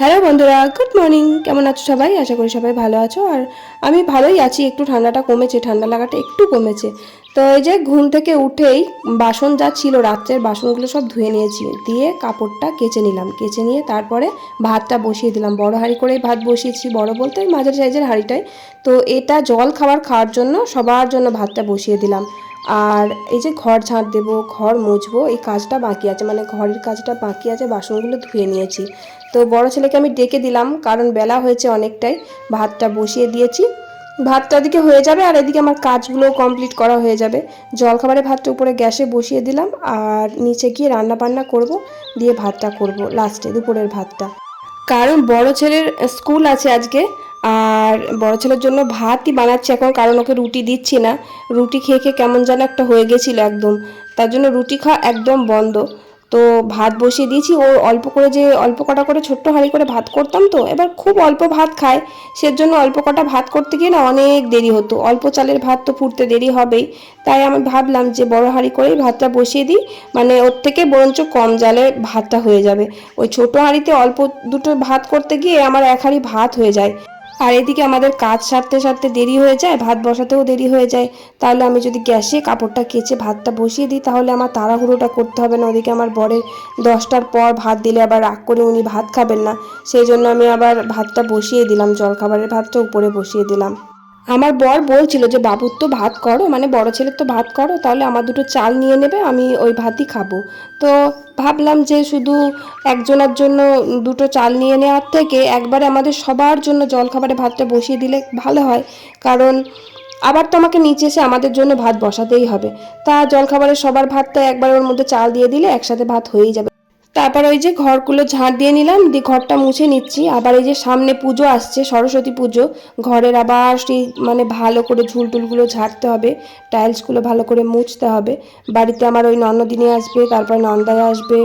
Hello বন্ধুরা good morning কেমন আছো সবাই? আশা করি সবাই ভালো আছো। আর আমি ভালোই আছি, একটু ঠান্ডাটা কমেছে, ঠান্ডা লাগাটা একটু কমেছে। তো এই যে ঘুম থেকে উঠেই বাসন যা ছিল, রাত্রের বাসনগুলো সব ধুয়ে নিয়েছি। দিয়ে কাপড়টা কেচে নিলাম। কেচে নিয়ে তারপরে ভাতটা বসিয়ে দিলাম। বড় হাঁড়ি করেই ভাত বসিয়েছি, বড় বলতে ওই মাঝারি সাইজের হাঁড়িটাই। তো এটা জল খাবার খাওয়ার জন্য সবার জন্য ভাতটা বসিয়ে দিলাম। আর এই যে ঘর ঝাঁট দেবো, ঘর মুছবো, এই কাজটা বাকি আছে। মানে ঘরের কাজটা বাকি আছে, বাসনগুলো ধুয়ে নিয়েছি। তো বড় ছেলেকে আমি ডেকে দিলাম, কারণ বেলা হয়েছে অনেকটাই। ভাতটা বসিয়ে দিয়েছি। ভাতটা এদিকে হয়ে যাবে আর এদিকে আমার কাজগুলো কমপ্লিট করা হয়ে যাবে। জলখাবারের ভাতটা উপরে গ্যাসে বসিয়ে দিলাম আর নিচে গিয়ে রান্না বান্না করব, দিয়ে ভাতটা করব লাস্টে দুপুরের ভাতটা। কারণ বড় ছেলের স্কুল আছে আজকে, আর বড় ছেলের জন্য ভাতই বানাচ্ছি এখন, কারণ ওকে রুটি দিচ্ছি না। রুটি খেয়ে খেয়ে কেমন যেন একটা হয়ে গেছিল একদম। তার জন্য রুটি খাওয়া একদম বন্ধ। তো ভাত বসিয়ে দিয়েছি। ও অল্প করে যে অল্প কটা করে ছোট্ট হাঁড়ি করে ভাত করতাম তো, এবার খুব অল্প ভাত খায়। সেজন্য অল্প কটা ভাত করতে গিয়ে না অনেক দেরি হতো। অল্প চালের ভাত তো ফুটতে দেরি হবেই। তাই আমি ভাবলাম যে বড় হাঁড়ি করেই ভাতটা বসিয়ে দিই। মানে ওর থেকে বরঞ্চ কম জালে ভাতটা হয়ে যাবে। ওই ছোট হাঁড়িতে অল্প দুটো ভাত করতে গিয়ে আমার এক হাঁড়ি ভাত হয়ে যায়। আর এদিকে আমাদের কাজ সারতে সারতে দেরি হয়ে যায়, ভাত বসাতেও দেরি হয়ে যায়। তাহলে আমি যদি গ্যাসে কাপড়টা কেচে ভাতটা বসিয়ে দিই, তাহলে আমার তাড়াহুড়োটা করতে হবে না। ওদিকে আমার বরের দশটার পর ভাত দিলে আবার রাগ করে উনি ভাত খাবেন না। সেই জন্য আমি আবার ভাতটা বসিয়ে দিলাম, জলখাবারের ভাতটা উপরে বসিয়ে দিলাম। আমার বর বলছিল যে বাবুর তো ভাত করো মানে বড় ছেলের তো ভাত করো, তাহলে আমার দুটো চাল নিয়ে নেবে, আমি ওই ভাতই খাব। তো ভাবলাম যে, শুধু একজনের জন্য দুটো চাল নিয়ে নেওয়ার থেকে একবারে আমাদের সবার জন্য জলখাবারে ভাতটা বসিয়ে দিলে ভালো হয়। কারণ আবার তো আমাকে নিচে এসে আমাদের জন্য ভাত বসাতেই হবে। তা জলখাবারের সবার ভাতটা একবার ওর মধ্যে চাল দিয়ে দিলে একসাথে ভাত হয়েই যাবে। তারপর ওই যে ঘরগুলো ঝাঁট দিয়ে নিলাম, দিয়ে ঘরটা মুছে নিচ্ছি। আবার এই যে সামনে পুজো আসছে, সরস্বতী পুজো, ঘরের আবার সেই মানে ভালো করে ঝুল টুলগুলো ঝাড়তে হবে, টাইলসগুলো ভালো করে মুছতে হবে। বাড়িতে আমার ওই নন্নদিনী আসবে, তারপর নন্দায় আসবে,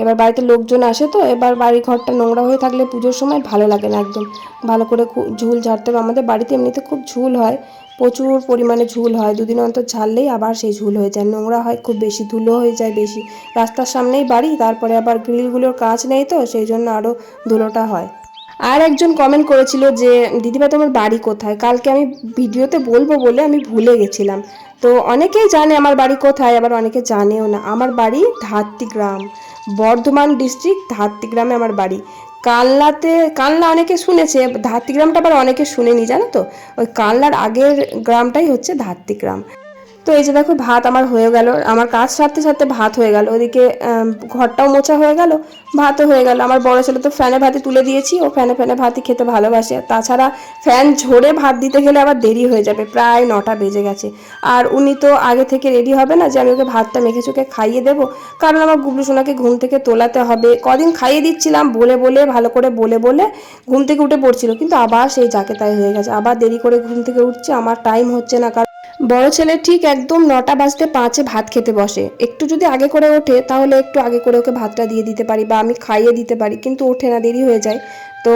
এবার বাড়িতে লোকজন আসে তো, এবার বাড়ি ঘরটা নোংরা হয়ে থাকলে পুজোর সময় ভালো লাগে না একদম। ভালো করে ঝুল ঝাড়তে হবে। আমাদের বাড়িতে এমনিতে খুব ঝুল হয় প্রচুর পরিমাণে ঝুল হয়। দুদিন অন্তর ছাড়লেই আবার সেই ঝুল হয়ে যায়। নোংরা হয়, খুব বেশি ধুলো হয়ে যায় বেশি। রাস্তার সামনেই বাড়ি, তারপরে আবার গ্রিলগুলোর কাজ নেই তো, সেই জন্য আরও ধুলোটা হয়। আর একজন কমেন্ট করেছিল যে দিদিভাই তোমার বাড়ি কোথায়? কালকে আমি ভিডিওতে বলব বলে আমি ভুলে গেছিলাম। তো অনেকেই জানে আমার বাড়ি কোথায়, আবার অনেকে জানেও না। আমার বাড়ি ধাত্তি গ্রাম। বর্ধমান ডিস্ট্রিক্ট ধাত্তি গ্রামে আমার বাড়ি। কালনাতে কাল্লা অনেকে শুনেছে ধাত্রী গ্রামটা আবার অনেকে শুনেনি, জানো তো? ওই কাল্লার আগের গ্রামটাই হচ্ছে ধাত্রী গ্রাম তো এই যে দেখো, ভাত আমার হয়ে গেল। আমার কাজ সারতে সারতে ভাত হয়ে গেল। ওদিকে ঘরটাও মোছা হয়ে গেল, ভাতও হয়ে গেল। আমার বড় ছেলে তো ফ্যানে ভাতে তুলে দিয়েছি, ও ফ্যানে ফ্যানে ভাতই খেতে ভালোবাসে। তাছাড়া ফ্যান ঝরে ভাত দিতে গেলে আবার দেরি হয়ে যাবে, প্রায় নটা বেজে গেছে। আর উনি তো আগে থেকে রেডি হবে না যে আমি ওকে ভাতটা মেখে চোখে খাইয়ে দেবো। কারণ আমার গুবলু সোনাকে ঘুম থেকে তোলাতে হবে। কদিন খাইয়ে দিচ্ছিলাম, বলে বলে, ভালো করে বলে বলে ঘুম থেকে উঠে পড়ছিল। কিন্তু আবার সেই যাকে তাই হয়ে গেছে। আবার দেরি করে ঘুম থেকে উঠছে, আমার টাইম হচ্ছে না। কারণ বড় ছেলে ঠিক একদম নটা বাজতে পাঁচে ভাত খেতে বসে। একটু যদি আগে করে ওঠে, তাহলে একটু আগে করে ওকে ভাতটা দিয়ে দিতে পারি বা আমি খাইয়ে দিতে পারি, কিন্তু ওঠে না, দেরি হয়ে যায়। তো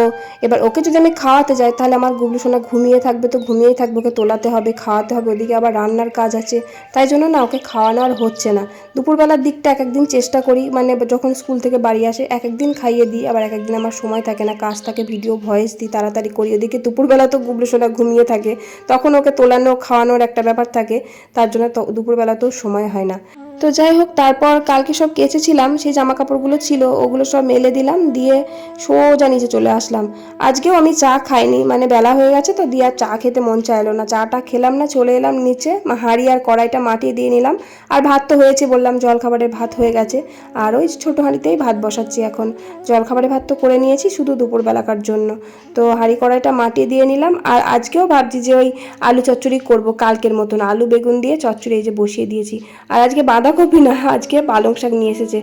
এবার ওকে যদি আমি খাওয়াতে যাই, তাহলে আমার গুবলু সোনা ঘুমিয়ে থাকবে তো ঘুমিয়েই থাকবে, ওকে তোলাতে হবে, খাওয়াতে হবে, ওদিকে আবার রান্নার কাজ আছে। তাই জন্য না ওকে খাওয়ানো আর হচ্ছে না। দুপুরবেলার দিকটা এক একদিন চেষ্টা করি মানে যখন স্কুল থেকে বাড়ি আসে, এক একদিন খাইয়ে দিই, আবার এক একদিন আমার সময় থাকে না, কাজ থাকে ভিডিও ভয়েস দিই, তাড়াতাড়ি করি। ওদিকে দুপুরবেলা তো গুবলু সোনা ঘুমিয়ে থাকে, তখন ওকে তোলানো, খাওয়ানোর একটা ব্যাপার থাকে, তার জন্য তো দুপুরবেলাতেও সময় হয় না। তো যাই হোক, তারপর কালকে সব কেচেছিলাম, সেই জামা কাপড়গুলো ছিল, ওগুলো সব মেলে দিলাম, দিয়ে সোজা নিচে চলে আসলাম। আজকেও আমি চা খাইনি মানে বেলা হয়ে গেছে তো, দিয়ে আর চা খেতে মন চাইলো না। চাটা খেলাম না, চলে এলাম নিচে হাঁড়ি আর কড়াইটা মাটিয়ে দিয়ে নিলাম। আর ভাত তো হয়েছে বললাম জল খাবারের ভাত হয়ে গেছে। আর ওই ছোটো হাঁড়িতেই ভাত বসাচ্ছি এখন। জল খাবারের ভাত তো করে নিয়েছি, শুধু দুপুরবেলাকার জন্য। তো হাঁড়ি কড়াইটা মাটিয়ে দিয়ে নিলাম, আর আজকেও ভাবছি যে ওই আলু চচ্চড়ি করব, কালকের মতন আলু বেগুন দিয়ে চচ্চড়ি এই যে বসিয়ে দিয়েছি। আর আজকে বাঁধাকপি না, আজকে পালং শাক নিয়ে এসেছে।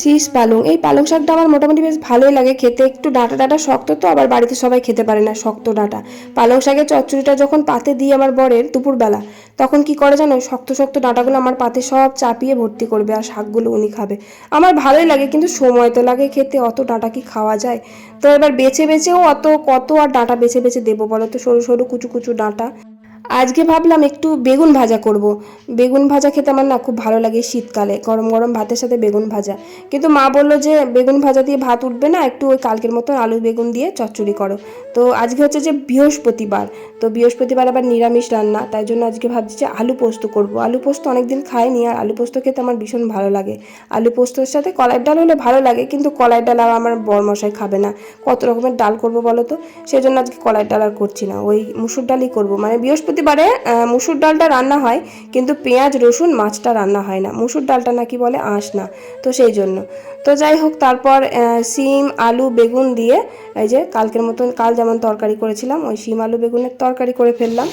শীষ পালং, এই পালং শাকটা আমার মোটামুটি বেশ ভালোই লাগে খেতে। একটু ডাঁটা ডাঁটা শক্ত তো, আবার বাড়িতে সবাই খেতে পারে না শক্ত ডাঁটা। পালং শাকের চচ্চড়িটা যখন পাতে দিই আমার বরের দুপুরবেলা, তখন কি করে জানো, শক্ত শক্ত ডাঁটাগুলো আমার পাতে সব চাপিয়ে ভর্তি করবে আর শাকগুলো উনি খাবে। আমার ভালোই লাগে, কিন্তু সময় তো লাগে খেতে, অত ডাঁটা কি খাওয়া যায়? তো এবার বেছে বেছেও অত কত আর ডাঁটা বেছে বেছে দেবো বলো তো, সরু সরু কুচু কুচু ডাঁটা? আজকে ভাবলাম একটু বেগুন ভাজা করব। বেগুন ভাজা খেতে আমার না খুব ভালো লাগে শীতকালে, গরম গরম ভাতের সাথে বেগুন ভাজা। কিন্তু মা বলল যে বেগুন ভাজা দিয়ে ভাত উঠবে না, একটু ওই কালকের মতন আলু বেগুন দিয়ে চচ্চড়ি করো। তো আজকে হচ্ছে যে বৃহস্পতিবার, তো বৃহস্পতিবার আবার নিরামিষ রান্না, তাই জন্য আজকে ভাবছি যে আলু পোস্ত করব। আলু পোস্ত অনেকদিন খাইনি আর আলু পোস্ত খেতে আমার ভীষণ ভালো লাগে। আলু পোস্তর সাথে কলাইয়ের ডাল হলে ভালো লাগে, কিন্তু কলাইয়ের ডাল আর আমার বরমশাই খাবে না। কত রকমের ডাল করব বলো তো? সেই জন্য আজকে কলাইয়ের ডাল আর করছি না, ওই মুসুর ডালই করব। মানে বৃহস্পতিবারে মুসুর ডালটা রান্না হয়, কিন্তু পেঁয়াজ, রসুন, মাছটা রান্না হয় না। মুসুর ডালটা নাকি বলে আঁশ না, তো সেই জন্য। তো যাই হোক, তারপর সিম আলু, বেগুন দিয়ে, এই যে কালকের মতন কাল যেমন তরকারি করেছিলাম, ওই সিম আলু, বেগুনের তরকারি করে ফেললাম।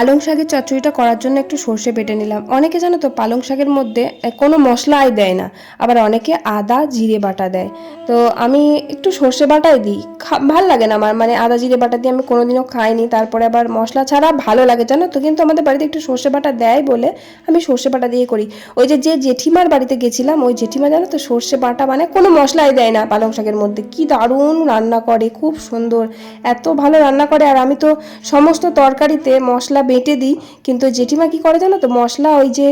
পালং শাকের চচ্চড়িটা করার জন্য একটু সর্ষে বেটে নিলাম। অনেকে জানো তো, পালং শাকের মধ্যে কোনো মশলাই দেয় না। আবার অনেকে আদা, জিরে বাটা দেয়। তো আমি একটু সর্ষে বাটাই দিই। ভালো লাগে না আমার। মানে আদা, জিরে বাটা দিয়ে আমি কোনোদিনও খাইনি। তারপরে আবার মশলা ছাড়া ভালো লাগে, জানো তো। কিন্তু আমাদের বাড়িতে একটু সর্ষে বাটা দেয় বলে আমি সর্ষে বাটা দিয়ে করি। ওই যে যে জেঠিমার বাড়িতে গেছিলাম, ওই জেঠিমা জানো তো, সর্ষে বাটা মানে কোনো মশলাই দেয় না পালং শাকের মধ্যে। কি দারুণ রান্না করে, খুব সুন্দর। এত ভালো রান্না করে। আর আমি তো সমস্ত তরকারিতে মশলা বেটে দিই। কিন্তু জেঠিমা কি করে জানো তো? মশলা ওই যে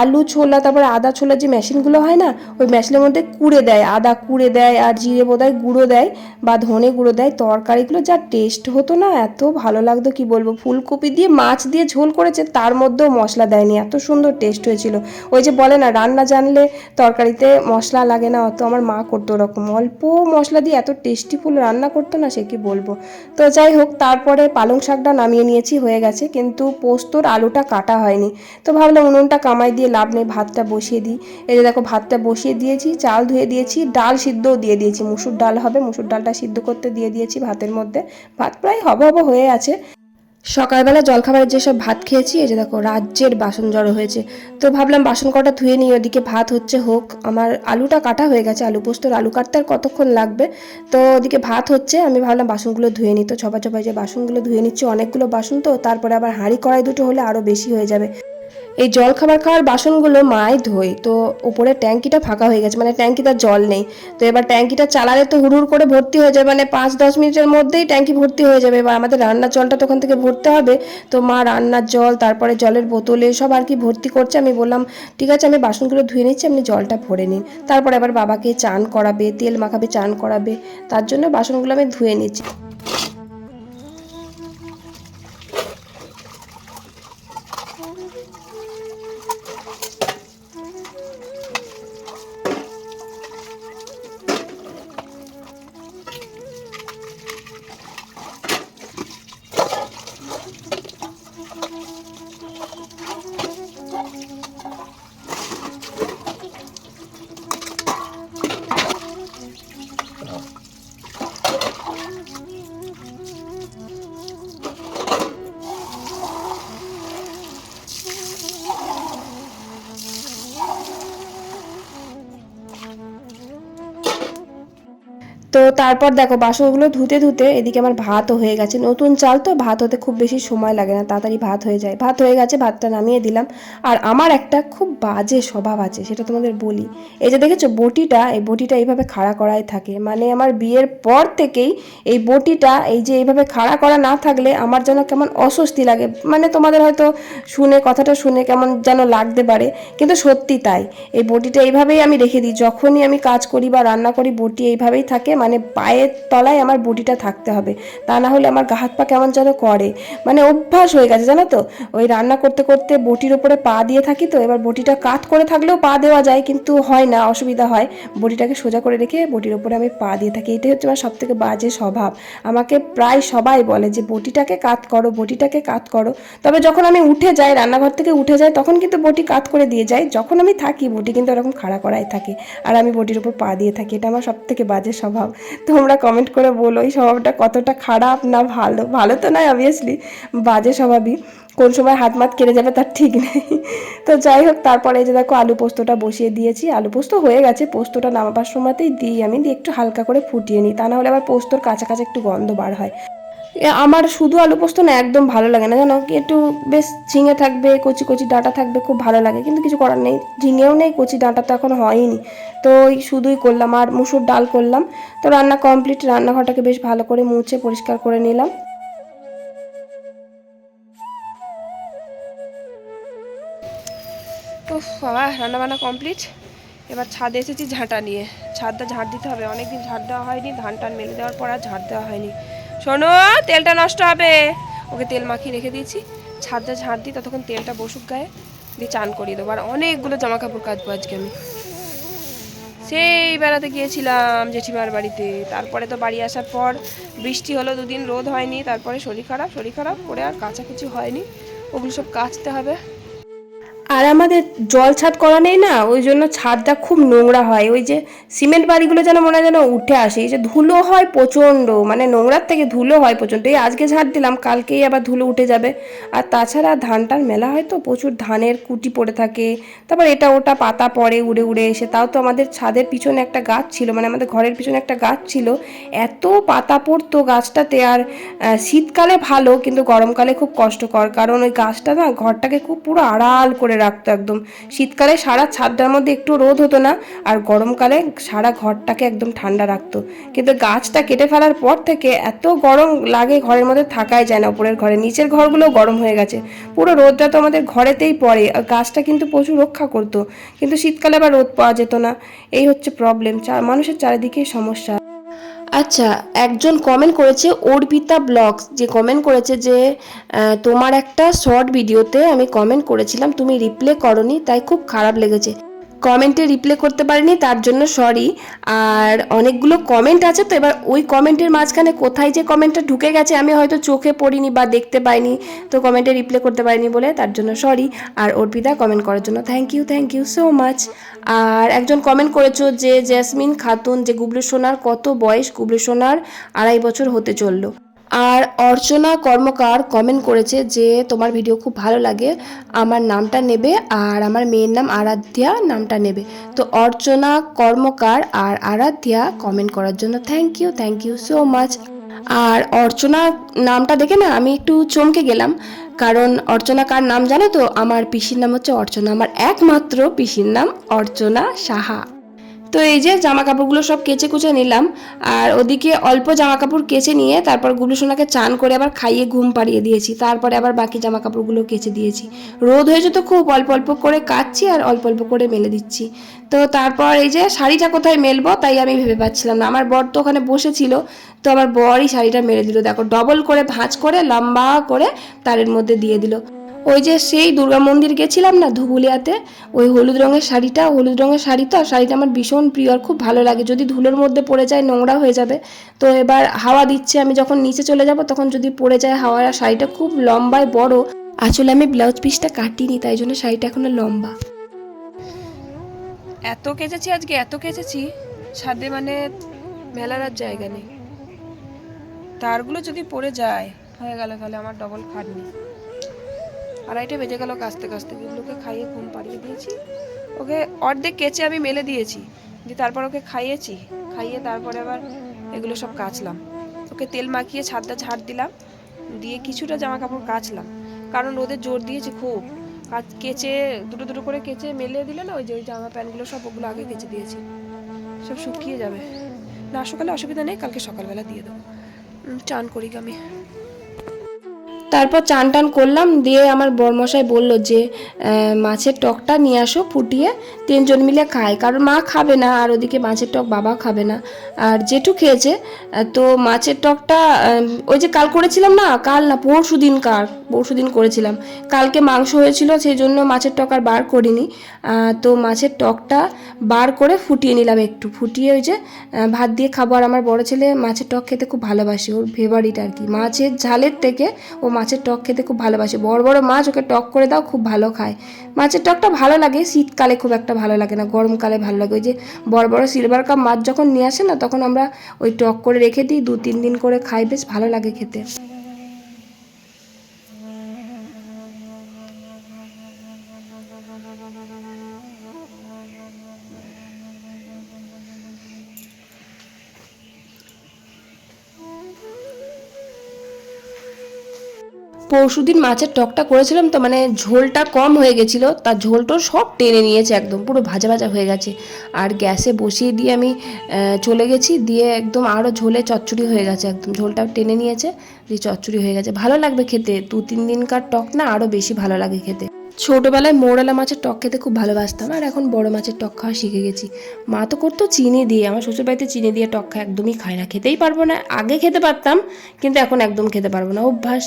আলু ছোলা, তারপরে আদা ছোলার যে মেশিনগুলো হয় না, ওই মেশিনের মধ্যে কুড়ে দেয়। আদা কুড়ে দেয় আর জিরে বোধহয় গুঁড়ো দেয় বা ধনে গুঁড়ো দেয়। তরকারিগুলো যা টেস্ট হতো না, এত ভালো লাগতো, কি বলব? ফুলকপি দিয়ে, মাছ দিয়ে ঝোল করেছে, তার মধ্যেও মশলা দেয়নি। এত সুন্দর টেস্ট হয়েছিল। ওই যে বলে না, রান্না জানলে তরকারিতে মশলা লাগে না, অত আমার মা করতো ওরকম। অল্প মশলা দিয়ে এত টেস্টি ফুল রান্না করতো না, সে কি বলব? তো যাই হোক, তারপরে পালং শাকটা নামিয়ে নিয়েছি, হয়ে গেছে। কিন্তু পোস্তর আলুটা কাটা হয়নি। তো ভাবলাম উনুনটা কামাই দিয়ে লাভ নেই, ভাতটা বসিয়ে দিই। এই যে দেখো, ভাতটা বসিয়ে দিয়েছি, চাল ধুয়ে দিয়েছি, ডাল সিদ্ধও দিয়ে দিয়েছি। মুসুর ডাল হবে, মুসুর ডালটা সিদ্ধ করতে দিয়ে দিয়েছি ভাতের মধ্যে। ভাত প্রায় হব হব হয়ে আছে। সকালবেলা জলখাবারের যেসব ভাত খেয়েছি, এই যে দেখো রাজ্যের বাসন জড়ো হয়েছে। তো ভাবলাম বাসন কটা ধুয়ে নিই, ওদিকে ভাত হচ্ছে, হোক। আমার আলুটা কাটা হয়ে গেছে, আলু পোস্তর আলু কাটতে আর কতক্ষণ লাগবে? তো ওদিকে ভাত হচ্ছে, আমি ভাবলাম বাসনগুলো ধুয়ে নিই। তো ছপা ছপা যে বাসনগুলো ধুয়ে নিচ্ছি, অনেকগুলো বাসন তো, তারপরে আবার হাঁড়ি কড়াই দুটো হলে আরও বেশি হয়ে যাবে। এই জল খাবার খাওয়ার বাসনগুলো মাই ধোয় তো উপরে ট্যাঙ্কিটা ফাঁকা হয়ে গেছে মানে ট্যাঙ্কিটা জল নেই। তো এবার ট্যাঙ্কিটা চালালে তো হুড় করে ভর্তি হয়ে যাবে মানে পাঁচ দশ মিনিটের মধ্যেই ট্যাঙ্কি ভর্তি হয়ে যাবে। এবার আমাদের রান্নার জলটা তো ওখান থেকে ভরতে হবে। তো মা রান্নার জল, তারপরে জলের বোতলে সব আর কি ভর্তি করছে। আমি বললাম, ঠিক আছে, আমি বাসনগুলো ধুয়ে নিচ্ছি, আপনি জলটা ভরে নিন। তারপরে আবার বাবাকে চান করাবে, তেল মাখাবে, চান করাবে। তার জন্য বাসনগুলো আমি ধুয়ে নিচ্ছি। Thank you. তারপর দেখো বাসনগুলো ধুতে ধুতে এদিকে আমার ভাতও হয়ে গেছে। নতুন চাল তো, ভাত হতে খুব বেশি সময় লাগে না, তাড়াতাড়ি ভাত হয়ে যায়। ভাত হয়ে গেছে, ভাতটা নামিয়ে দিলাম। আর আমার একটা খুব বাজে স্বভাব আছে, সেটা তোমাদের বলি। এই যে দেখেছ বটিটা, এই বটিটা এইভাবে খাড়া করাই থাকে। মানে আমার বিয়ের পর থেকেই এই বটিটা, এই যে এইভাবে খাড়া করা না থাকলে আমার যেন কেমন অস্বস্তি লাগে। মানে তোমাদের হয়তো শুনে, কথাটা শুনে কেমন যেন লাগতে পারে, কিন্তু সত্যি তাই। এই বটিটা এইভাবেই আমি রেখে দিই। যখনই আমি কাজ করি বা রান্না করি, বটি এইভাবেই থাকে। মানে পায়ের তলায় আমার বডিটা থাকতে হবে। তা না হলে আমার গা হাত পা কেমন যেন করে। মানে অভ্যাস হয়ে গেছে, জানো তো? ওই রান্না করতে করতে বটির ওপরে পা দিয়ে থাকি তো, এবার বটিটা কাত করে থাকলেও পা দেওয়া যায়, কিন্তু হয় না, অসুবিধা হয়। বটিটাকে সোজা করে রেখে বটির ওপরে আমি পা দিয়ে থাকি। এটাই হচ্ছে আমার সবথেকে বাজে স্বভাব। আমাকে প্রায় সবাই বলে যে, বটিটাকে কাত করো, বটিটাকে কাত করো। তবে যখন আমি উঠে যাই, রান্নাঘর থেকে উঠে যাই, তখন কিন্তু বটি কাত করে দিয়ে যাই। যখন আমি থাকি, বটি কিন্তু ওরকম খাড়া করাই থাকে। আর আমি বটির উপর পা দিয়ে থাকি। এটা আমার সব থেকে বাজে স্বভাব। তোমরা কমেন্ট করে বলো, এই স্বভাবটা কতটা খারাপ না ভালো? ভালো তো নয় অবভিয়াসলি বাজে স্বভাবই। কোন সময় হাত মাত কেড়ে যাবে তার ঠিক নেই। তো যাই হোক, তারপরে যে দেখো আলু পোস্তটা বসিয়ে দিয়েছি। আলু পোস্ত হয়ে গেছে, পোস্তটা নামাবার সময়তেই দিই আমি, দিয়ে একটু হালকা করে ফুটিয়ে নিই। তা না হলে আবার পোস্তর কাঁচা একটু গন্ধ বার হয়। আমার শুধু আলু পোস্ত না, একদম ভালো লাগে না। জানো একটু বেশ ঝিঙে থাকবে, কচি কচি ডাঁটা থাকবে, খুব ভালো লাগে। কিন্তু কিছু করার নেই, ঝিঙেও নেই, কচি ডাঁটা তো এখন হয়নি তো ওই শুধুই করলাম, আর মুসুর ডাল করলাম। তো রান্না কমপ্লিট রান্নাঘরটাকে বেশ ভালো করে মুছে পরিষ্কার করে নিলাম। উফ রান্না বান্না কমপ্লিট এবার ছাদে এসেছি ঝাঁটা নিয়ে। ছাদটা ঝাড় দিতে হবে, অনেকদিন ঝাড় দেওয়া হয়নি, ধান টান মেলে দেওয়ার পর আর ঝাড় দেওয়া হয়নি। শোনো, তেলটা নষ্ট হবে। ওকে তেল মাখিয়ে রেখে দিয়েছি। ছাদটা ঝাড় দিই, ততক্ষণ তেলটা বসুক গায়ে। দিয়ে চান করিয়ে দেবো। আর অনেকগুলো জামা কাপড় কাচবো আজকে আমি। সেই বেড়াতে গিয়েছিলাম জেঠিমার বাড়িতে। তারপরে তো বাড়ি আসার পর বৃষ্টি হলো, দুদিন রোদ হয়নি। তারপরে শরীর খারাপ শরীর খারাপ করে আর কাচাকুচি হয়নি। ওগুলো সব কাচতে হবে। আর আমাদের জল ছাদ করা নেই না, ওই জন্য ছাদটা খুব নোংরা হয়। ওই যে সিমেন্ট বাড়িগুলো যেন মনে হয় যেন উঠে আসে। এই যে ধুলো হয় প্রচণ্ড মানে নোংরার থেকে ধুলো হয় প্রচণ্ড। এই আজকে ঝাড় দিলাম, কালকেই আবার ধুলো উঠে যাবে। আর তাছাড়া ধান টান মেলা হয় তো, প্রচুর ধানের কুটি পড়ে থাকে। তারপর এটা ওটা পাতা পড়ে উড়ে উড়ে এসে, তাও তো আমাদের ছাদের পিছনে একটা গাছ ছিল মানে আমাদের ঘরের পিছনে একটা গাছ ছিল। এত পাতা পড়তো গাছটাতে, আর শীতকালে ভালো, কিন্তু গরমকালে খুব কষ্টকর। কারণ ওই গাছটা না, ঘরটাকে খুব পুরো আড়াল করে রাখতো একদম। শীতকালে সারা ছাদটার মধ্যে একটু রোদ হতো না, আর গরমকালে সারা ঘরটাকে একদম ঠান্ডা রাখতো। কিন্তু গাছটা কেটে ফেলার পর থেকে এত গরম লাগে ঘরের মধ্যে থাকাই যায় না উপরের ঘরে। নিচের ঘরগুলো গরম হয়ে গেছে। পুরো রোদটা তো আমাদের ঘরেতেই পড়ে, আর গাছটা কিন্তু প্রচুর রক্ষা করতো। কিন্তু শীতকালে আবার রোদ পাওয়া যেত না। এই হচ্ছে প্রবলেম মানুষের চারিদিকেই সমস্যা। আচ্ছা একজন কমেন্ট করেছে, অর্পিতা ব্লগস যে কমেন্ট করেছে যে তোমার একটা শর্ট ভিডিওতে আমি কমেন্ট করেছিলাম, তুমি রিপ্লে করনি, তাই খুব খারাপ লেগেছে। কমেন্টে রিপ্লে করতে পারিনি, তার জন্য সরি আর অনেকগুলো কমেন্ট আছে, তো এবার ওই কমেন্টের মাঝখানে কোথায় যে কমেন্টটা ঢুকে গেছে, আমি হয়তো চোখে পড়িনি বা দেখতে পাইনি, তো কমেন্টে রিপ্লে করতে পারিনি বলে তার জন্য সরি আর অর্পিতা কমেন্ট করার জন্য thank you thank you so much আর একজন কমেন্ট করেছ যে জেসমিন খাতুন, যে গুবলু সোনার কত বয়স, গুবলু সোনার আড়াই বছর হতে চলল। আর অর্চনা কর্মকার কমেন্ট করেছে যে, তোমার ভিডিও খুব ভালো লাগে, আমার নামটা নেবে আর আমার মেয়ের নাম আরাধ্যা নামটা নেবে। তো অর্চনা কর্মকার আর আরাধ্যা কমেন্ট করার জন্য thank you thank you so much আর অর্চনা নামটা দেখে না, আমি একটু চমকে গেলাম। কারণ অর্চনা কার নাম জানো তো? আমার পিসির নাম হচ্ছে অর্চনা। আমার একমাত্র পিসির নাম অর্চনা সাহা। তো এই যে জামা কাপড়গুলো সব কেচে কুচে নিলাম, আর ওদিকে অল্প জামা কাপড় কেচে নিয়ে তারপর গুবলু সোনাকে চান করে আবার খাইয়ে ঘুম পাড়িয়ে দিয়েছি, তারপরে আবার বাকি জামা কাপড়গুলো কেচে দিয়েছি। রোদ হয়েছে তো খুব অল্প অল্প করে কাচ্ছি আর অল্প অল্প করে মেলে দিচ্ছি। তো তারপর এই যে শাড়িটা কোথায় মেলবো তাই আমি ভেবে পাচ্ছিলাম না, আমার বর তো ওখানে বসেছিল, তো আমার বরই শাড়িটা মেলে দিল, দেখো ডবল করে ভাঁজ করে লম্বা করে তারের মধ্যে দিয়ে দিল। ওই যে সেই দুর্গা মন্দির গেছিলাম না ধুবুলিয়াতে, ওই হলুদ রঙের শাড়িটা, হলুদ রঙের শাড়ি তো, আর শাড়িটা আমার ভীষণ প্রিয় আর খুব ভালো লাগে। যদি ধুলোর মধ্যে পড়ে যায় নোংরা হয়ে যাবে। তো এবার হাওয়া দিচ্ছে, আমি যখন নিচে চলে যাব তখন যদি পড়ে যায় হাওয়া, আর শাড়িটা খুব লম্বায় বড়, আসলে আমি ব্লাউজ পিসটা কাটিনি, তাই জন্য শাড়িটা এখনও লম্বা। এত কেচেছি আজকে, এত কেচেছি ছাদে মানে মেলার আর জায়গা নেই। তারগুলো যদি পড়ে যায়, হয়ে গেল তাহলে আমার ডবল খাটনি। আড়াইটে বেজে গেল কাস্তে কাস্তে গুলোকে খাইয়ে ঘুম পাড়িয়ে দিয়েছি। ওকে অর্ধেক কেচে আমি মেলে দিয়েছি, দিয়ে তারপর ওকে খাইয়েছি, খাইয়ে তারপরে আবার এগুলো সব কাচলাম। ওকে তেল মাখিয়ে ছাদটা ঝাড় দিলাম, দিয়ে কিছুটা জামা কাপড় কাচলাম। কারণ রোদে জোর দিয়েছে খুব। কাচ কেচে, দুটো দুটো করে কেচে মেলে দিলে না ওই যে ওই জামা প্যান্টগুলো সব ওগুলো আগে কেচে দিয়েছি। সব শুকিয়ে যাবে। না সকালে অসুবিধা নেই, কালকে সকালবেলা দিয়ে দেবো। চান করি আমি। তারপর চান টান করলাম, দিয়ে আমার বরমশাই বলল যে মাছের টকটা নিয়ে আসো ফুটিয়ে, তিনজন মিলে খায় কারণ মা খাবে না, আর ওদিকে মাছের টক বাবা খাবে না। আর জেঠু খেয়েছে তো মাছের টকটা ওই যে কাল করেছিলাম না, কাল না পরশু দিন কার, পরশু দিন করেছিলাম। কালকে মাংস হয়েছিল, সেই জন্য মাছের টক আর বার করিনি। তো মাছের টকটা বার করে ফুটিয়ে নিলাম একটু। ফুটিয়ে ওই যে ভাত দিয়ে খাব। আর আমার বড় ছেলে মাছের টক খেতে খুব ভালোবাসে, ওর ফেভারিট আর কি। মাছের ঝালের থেকে ও মাছের টক খেতে খুব ভালোবাসে। বড় বড় মাছ ওকে টক করে দাও, খুব ভালো খায়। মাছের টকটা ভালো লাগে, শীতকালে খুব একটা ভালো লাগে না, গরমকালে ভালো লাগে। ওই যে বড় বড় সিলভার কাপ মাছ যখন নিয়ে আসে না, তখন আমরা ওই টক করে রেখে দিই, দু, তিন দিন করে খাই বেশ ভালো লাগে খেতে। পরশুদিন মাছের টকটা করেছিলাম তো মানে ঝোলটা কম হয়ে গেছিল, তার ঝোলটা সব টেনে নিয়েছে একদম, পুরো ভাজা ভাজা হয়ে গেছে। আর গ্যাসে বসিয়ে দিয়ে আমি চলে গেছি, দিয়ে একদম আরও ঝোলে চচ্চড়ি হয়ে গেছে একদম, ঝোলটা টেনে নিয়েছে, দিয়ে চচ্চড়ি হয়ে গেছে। ভালো লাগবে খেতে দু তিন দিনকার টক না আরও বেশি ভালো লাগে খেতে। ছোটোবেলায় মোড়ালা মাছের টক খেতে খুব ভালোবাসতাম, আর এখন বড় মাছের টক খাওয়া শিখে গেছি। মা তো করতো চিনি দিয়ে, আমার শ্বশুরবাড়িতে চিনি দিয়ে টক খাওয়া একদমই খায় না। খেতেই পারব না, আগে খেতে পারতাম, কিন্তু এখন একদম খেতে পারব না, অভ্যাস।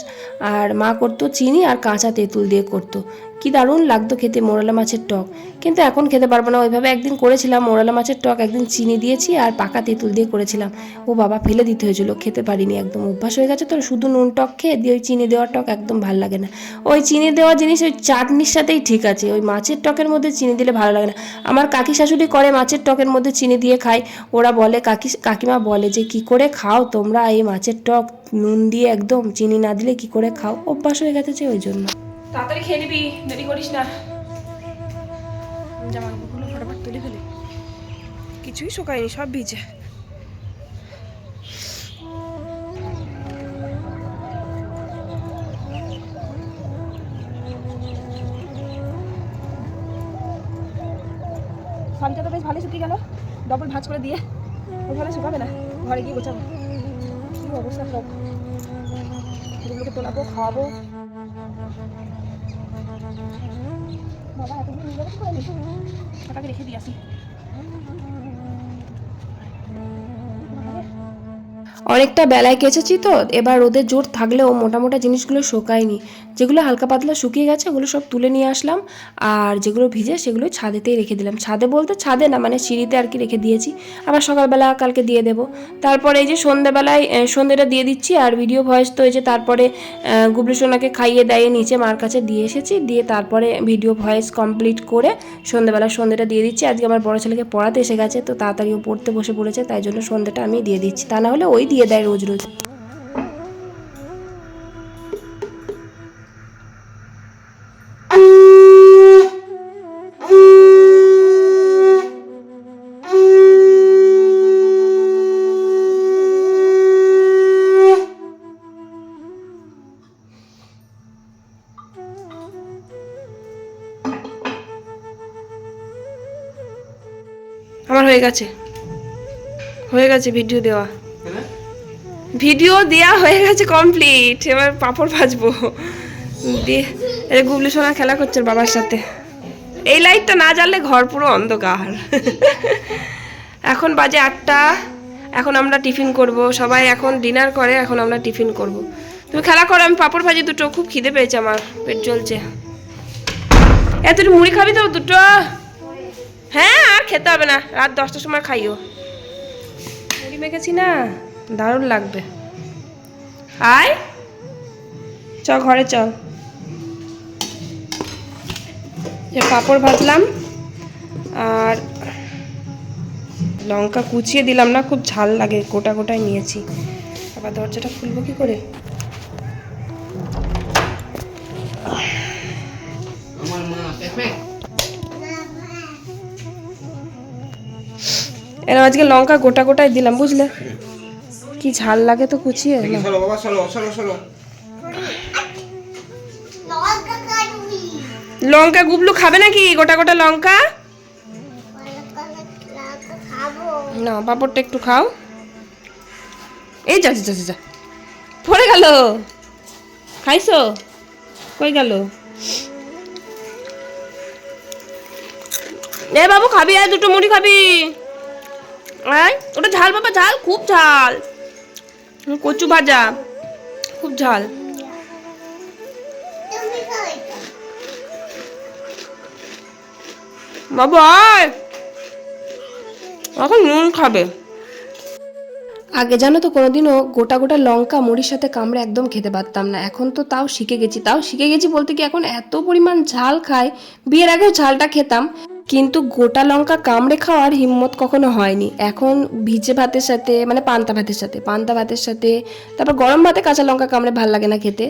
আর মা করতো চিনি আর কাঁচা তেঁতুল দিয়ে করতো। কি দারুণ লাগতো খেতে মোরালা মাছের টক। কিন্তু এখন খেতে পারব না, ওইভাবে একদিন করেছিলাম মোরালা মাছের টক, একদিন চিনি দিয়েছি আর পাকা তেঁতুল দিয়ে করেছিলাম। ও বাবা, ফেলে দিতে হয়েছিল, খেতে পারিনি একদম, অভ্যাস হয়ে গেছে তো, শুধু নুন টক খেয়ে দিয়ে ওই চিনি দেওয়ার টক একদম ভালো লাগে না। ওই চিনি দেওয়া জিনিস ওই চাটনির সাথেই ঠিক আছে, ওই মাছের টকের মধ্যে চিনি দিলে ভালো লাগে না। আমার কাকি শাশুড়ি করে মাছের টকের মধ্যে চিনি দিয়ে খায়, ওরা বলে, কাকি, কাকিমা বলে যে, কি করে খাও তোমরা এই মাছের টক, নুন দিয়ে একদম চিনি না দিলে কি করে খাও? অভ্যাস হয়ে গেছে ওই জন্য। তাড়াতাড়ি খেয়ে নিবি, দেরি করিস না। জামাগুলো ফটাফট তুলে ফেলি। কিছুই শুকায়নি, সব ভিজে। শাড়িটা তো বেশ ভালোই শুকিয়ে গেল। ডবল ভাঁজ করে দিয়ে ওইভাবে শুকাবে না, ঘরে গিয়ে গোছাবো। কি অবস্থা সব? তোলাবো, খাওয়াবো। বাবা এতগুলো নিয়ে যাবে করে নিবো? ওটাকে রেখে দিয়ে আসি। অনেকটা বেলায় কেচেছি তো এবার রোদের জোর থাকলেও মোটা মোটা জিনিসগুলো শোকায়নি। যেগুলো হালকা পাতলা শুকিয়ে গেছে ওগুলো সব তুলে নিয়ে আসলাম। আর যেগুলো ভিজে সেগুলো ছাদেতেই রেখে দিলাম। ছাদে বলতে ছাদে না মানে সিঁড়িতে আর কি রেখে দিয়েছি। আবার সকালবেলা কালকে দিয়ে দেবো। তারপরে এই যে সন্ধ্যেবেলায় আহ, সন্ধ্যেটা দিয়ে দিচ্ছি আর ভিডিও ভয়েস তো এই যে তারপরে গুবলু সোনাকে খাইয়ে দাইয়ে নিচে মার কাছে দিয়ে এসেছি। দিয়ে তারপরে ভিডিও ভয়েস কমপ্লিট করে সন্ধ্যেবেলা সন্ধ্যেটা দিয়ে দিচ্ছি। আজকে আমার বড় ছেলেকে পড়াতে এসে গেছে তো তাড়াতাড়ি ও পড়তে বসে পড়েছে তাই জন্য সন্ধ্যেটা আমি দিয়ে দিচ্ছি। তা না হলে ওই দিয়ে দেয় রোজ রোজ। আমার হয়ে গেছে। হয়ে গেছে ভিডিও দেওয়া। ভিডিও দেওয়া হয়ে গেছে কমপ্লিট এবার পাঁপড় ভাজবো। দিয়ে এই গুবলি সোনা খেলা করছে বাবার সাথে। এই লাইটটা না জ্বাললে ঘর পুরো অন্ধকার। এখন বাজে আটটা। এখন আমরা টিফিন করব। সবাই এখন ডিনার করে, এখন আমরা টিফিন করব। তুমি খেলা করো, আমি পাঁপড় ভাজি দুটো। খুব খিদে পেয়েছে আমার, পেট জ্বলছে। এ তুই মুড়ি খাবি তো দুটো? হ্যাঁ আর খেতে হবে না। রাত দশটার সময় খাইও। মুড়ি মেখেছি না? দারুণ লাগবে। আয়। চ ঘরে চল যে পাঁপড় ভাজলাম আর লঙ্কা কুচিয়ে দিলাম না খুব ঝাল লাগে গোটা গোটায় নিয়েছি। আবার দরজাটা খুলবো কি করে? আমার মা পেপে। এরকম আজকে লঙ্কা গোটা গোটায় দিলাম বুঝলে? কি ঝাল লাগে তো কুচিয়ে চলো বাবা চলো চলো চলো। লঙ্কা গুবলু খাবে নাকি? গোটা গোটা লঙ্কা? না পাপড়টা একটু খাও। এই যা যা যা, পড়ে গেল। খাইছো? কই গেল? এ বাবু খাবি আর দুটো মুড়ি খাবি। ওটা ঝাল বাবা ঝাল খুব ঝাল। কচু ভাজা। খুব ঝাল। নুন খাবে। আগে জানো তো কোনোদিনও গোটা গোটা লঙ্কা, মুড়ির সাথে কামড়ে একদম খেতে পারতাম না। এখন তো তাও শিখে গেছি। তাও শিখে গেছি বলতে কি এখন এত পরিমাণ ঝাল খাই। বিয়ের আগেও ঝালটা খেতাম। কিন্তু গোটা লঙ্কা কামড়ে খাওয়ার হিম্মত কখনো হয়নি। এখন ভিজে ভাতের সাথে মানে পান্তা ভাতের সাথে, পান্তা ভাতের সাথে, তারপর গরম ভাতে কাঁচা লঙ্কা কামড়ে ভালো লাগে না খেতে,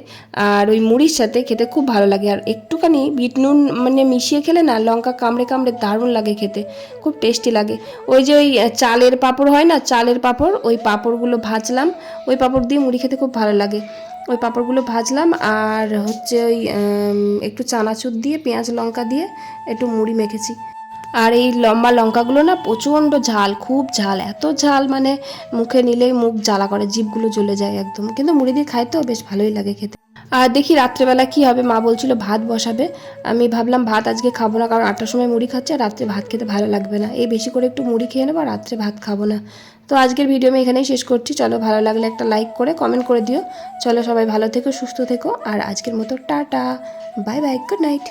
আর ওই মুড়ির সাথে খেতে খুব ভালো লাগে। আর একটুখানি বিট নুন মানে মিশিয়ে খেলে না লঙ্কা কামড়ে কামড়ে দারুণ লাগে খেতে, খুব টেস্টি লাগে। ওই যে ওই চালের পাঁপড় হয় না, চালের পাঁপড়, ওই পাঁপড়গুলো ভাজলাম, ওই পাঁপড় দিয়ে মুড়ি খেতে খুব ভালো লাগে। ওই পাঁপড়গুলো ভাজলাম আর হচ্ছে ওই একটু চানাচুর দিয়ে, পেঁয়াজ লঙ্কা দিয়ে একটু মুড়ি মেখেছি। আর এই লম্বা লঙ্কাগুলো না প্রচণ্ড ঝাল, খুব ঝাল, এত ঝাল মানে মুখে নিলেই মুখ জ্বালা করে, জিভগুলো জ্বলে যায় একদম। কিন্তু মুড়ি দিয়ে খাই তো, বেশ ভালোই লাগে খেতে। আর দেখি রাত্রেবেলা কি হবে, মা বলছিল ভাত বসাবে। আমি ভাবলাম ভাত আজকে খাব না, কারণ আটটার সময় মুড়ি খাচ্ছে, আর রাত্রে ভাত খেতে ভালো লাগবে না। এই বেশি করে একটু মুড়ি খেয়ে নেব, আর রাত্রে ভাত খাব না। তো আজকের ভিডিও আমি এখানেই শেষ করছি। চলো ভালো লাগলে একটা লাইক করে কমেন্ট করে দিও। চলো সবাই ভালো থেকো, সুস্থ থেকো। আর আজকের মতো tata. Bye bye good night